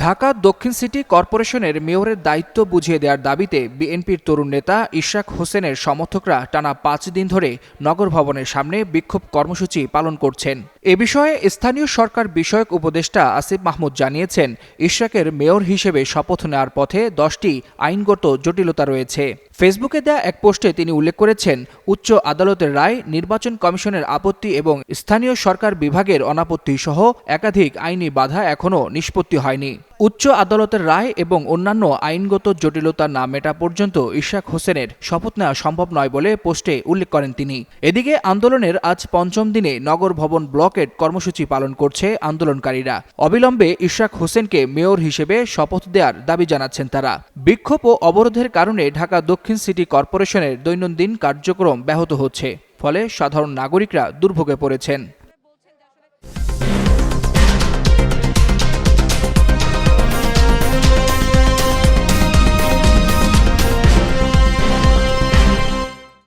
ঢাকা দক্ষিণ সিটি কর্পোরেশনের মেয়রের দায়িত্ব বুঝিয়ে দেওয়ার দাবিতে বিএনপির তরুণ নেতা ইশাক হোসেনের সমর্থকরা টানা পাঁচ দিন ধরে নগর ভবনের সামনে বিক্ষোভ কর্মসূচি পালন করছেন। এ বিষয়ে স্থানীয় সরকার বিষয়ক উপদেষ্টা আসিফ মাহমুদ জানিয়েছেন ইশরাকের মেয়র হিসেবে শপথ নেওয়ার পথে দশটি আইনগত জটিলতা রয়েছে। ফেসবুকে দেয়া এক পোস্টে তিনি উল্লেখ করেছেন, উচ্চ আদালতের রায়, নির্বাচন কমিশনের আপত্তি এবং স্থানীয় সরকার বিভাগের অনাপত্তি সহ একাধিক আইনি বাধা এখনও নিষ্পত্তি হয়নি। উচ্চ আদালতের রায় এবং অন্যান্য আইনগত জটিলতা না মেটা পর্যন্ত ইশাক হোসেনের শপথ নেওয়া সম্ভব নয় বলে পোস্টে উল্লেখ করেন তিনি। এদিকে আন্দোলনের আজ পঞ্চম দিনে নগর ভবন ব্লকেট কর্মসূচি পালন করছে আন্দোলনকারীরা। অবিলম্বে ইশাক হোসেনকে মেয়র হিসেবে শপথ দেওয়ার দাবি জানাচ্ছেন তারা। বিক্ষোভ ও অবরোধের কারণে ঢাকা দক্ষিণ সিটি কর্পোরেশনের দৈনন্দিন কার্যক্রম ব্যাহত হচ্ছে ফলে সাধারণ নাগরিকরা দুর্ভোগে পড়েছেন।